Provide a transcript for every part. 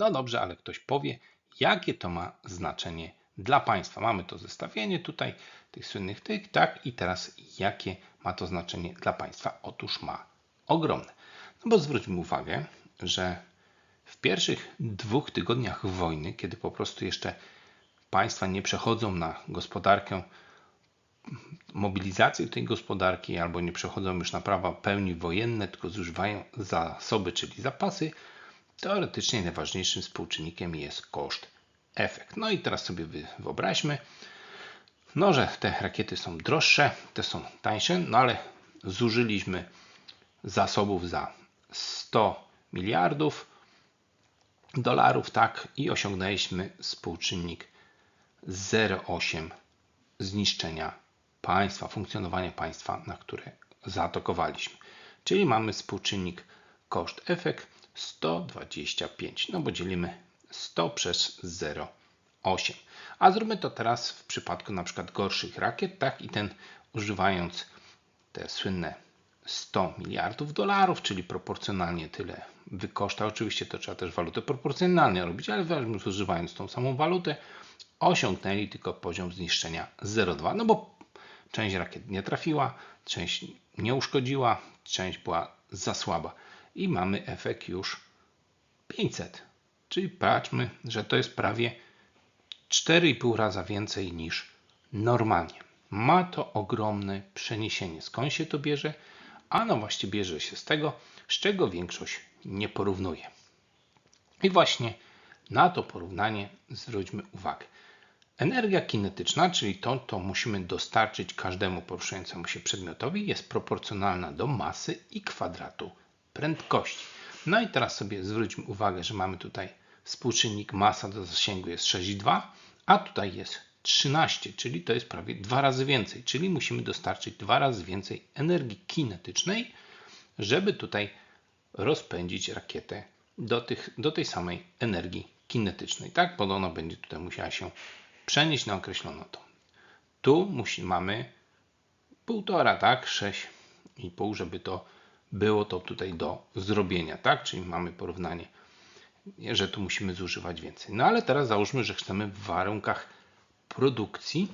No dobrze, ale ktoś powie, jakie to ma znaczenie dla Państwa. Mamy to zestawienie tutaj tych słynnych tych, tak, i teraz jakie ma to znaczenie dla Państwa? Otóż ma ogromne. No bo zwróćmy uwagę, że w pierwszych dwóch tygodniach wojny, kiedy po prostu jeszcze państwa nie przechodzą na gospodarkę, mobilizację tej gospodarki, albo nie przechodzą już na prawa pełni wojenne, tylko zużywają zasoby, czyli zapasy, teoretycznie najważniejszym współczynnikiem jest koszt efekt. No i teraz sobie wyobraźmy, no, że te rakiety są droższe, te są tańsze, no ale zużyliśmy zasobów za 100 miliardów dolarów, tak, i osiągnęliśmy współczynnik 0,8 zniszczenia państwa, funkcjonowania państwa, na które zaatakowaliśmy. Czyli mamy współczynnik koszt-efekt 125, no bo dzielimy 100 przez 0,8. A zróbmy to teraz w przypadku na przykład gorszych rakiet, tak i ten używając te słynne 100 miliardów dolarów, czyli proporcjonalnie tyle wykoszta. Oczywiście to trzeba też walutę proporcjonalnie robić, ale używając tą samą walutę, osiągnęli tylko poziom zniszczenia 0,2, no bo część rakiet nie trafiła, część nie uszkodziła, część była za słaba i mamy efekt już 500. Czyli patrzmy, że to jest prawie 4,5 raza więcej niż normalnie. Ma to ogromne przeniesienie. Skąd się to bierze? A no właśnie bierze się z tego, z czego większość nie porównuje. I właśnie na to porównanie zwróćmy uwagę. Energia kinetyczna, czyli to, co musimy dostarczyć każdemu poruszającemu się przedmiotowi, jest proporcjonalna do masy i kwadratu prędkości. No i teraz sobie zwróćmy uwagę, że mamy tutaj współczynnik masa do zasięgu jest 6,2, a tutaj jest 13, czyli to jest prawie dwa razy więcej, czyli musimy dostarczyć dwa razy więcej energii kinetycznej, żeby tutaj rozpędzić rakietę do, tych, do tej samej energii kinetycznej, tak? Bo ona będzie tutaj musiała się przenieść na określoną to. Tu musi, mamy półtora, tak? 6,5, żeby to było to tutaj do zrobienia, tak? Czyli mamy porównanie, że tu musimy zużywać więcej. No ale teraz załóżmy, że chcemy w warunkach produkcji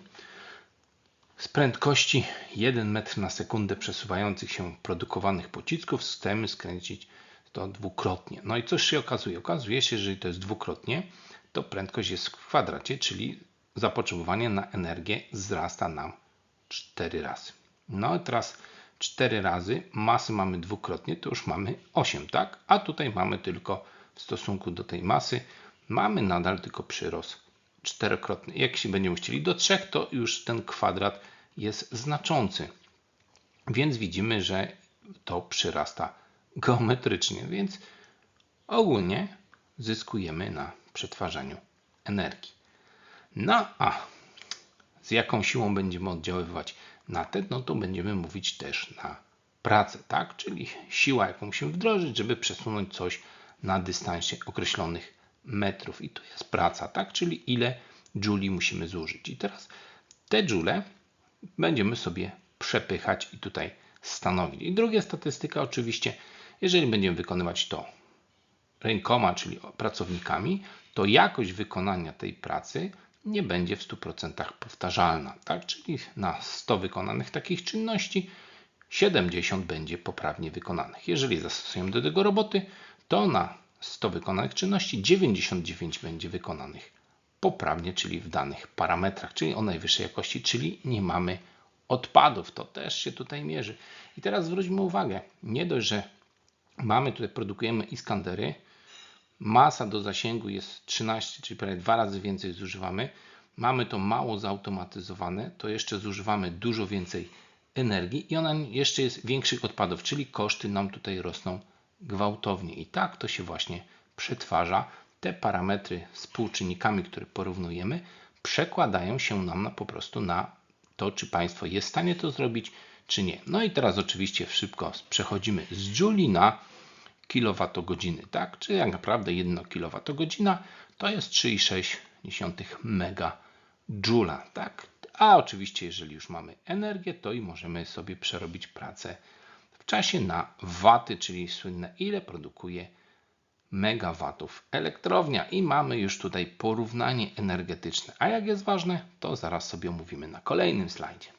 z prędkości 1 metr na sekundę przesuwających się produkowanych pocisków chcemy skręcić to dwukrotnie. No i coś się okazuje? Okazuje się, że jeżeli to jest dwukrotnie, to prędkość jest w kwadracie, czyli zapotrzebowanie na energię wzrasta nam 4 razy. No i teraz 4 razy, masy mamy dwukrotnie, to już mamy 8, tak? A tutaj mamy tylko w stosunku do tej masy, mamy nadal tylko przyrost czterokrotny. Jak się będziemy chcieli do 3, to już ten kwadrat jest znaczący. Więc widzimy, że to przyrasta geometrycznie, więc ogólnie zyskujemy na przetwarzaniu energii. No a z jaką siłą będziemy oddziaływać na ten, no to będziemy mówić też na pracę, tak? Czyli siła, jaką musimy wdrożyć, żeby przesunąć coś na dystansie określonych metrów. I to jest praca, tak? Czyli ile jouli musimy zużyć. I teraz te joule będziemy sobie przepychać i tutaj stanowić. I druga statystyka oczywiście, jeżeli będziemy wykonywać to rękoma, czyli pracownikami, to jakość wykonania tej pracy nie będzie w 100% powtarzalna. Tak? Czyli na 100 wykonanych takich czynności 70 będzie poprawnie wykonanych. Jeżeli zastosujemy do tego roboty, to na 100 wykonanych czynności 99 będzie wykonanych poprawnie, czyli w danych parametrach, czyli o najwyższej jakości, czyli nie mamy odpadów. To też się tutaj mierzy. I teraz zwróćmy uwagę, nie dość, że mamy tutaj, produkujemy Iskandery, masa do zasięgu jest 13, czyli prawie dwa razy więcej zużywamy. Mamy to mało zautomatyzowane, to jeszcze zużywamy dużo więcej energii i ona jeszcze jest większych odpadów, czyli koszty nam tutaj rosną gwałtownie. I tak to się właśnie przetwarza. Te parametry współczynnikami, które porównujemy, przekładają się nam na, po prostu na to, czy państwo jest w stanie to zrobić, czy nie. No i teraz oczywiście szybko przechodzimy z Joule na kilowatogodziny, tak? Czyli jak naprawdę 1 kWh to jest 3,6 MJ, tak? A oczywiście, jeżeli już mamy energię, to i możemy sobie przerobić pracę w czasie na waty, czyli słynne ile produkuje MW elektrownia i mamy już tutaj porównanie energetyczne. A jak jest ważne, to zaraz sobie omówimy na kolejnym slajdzie.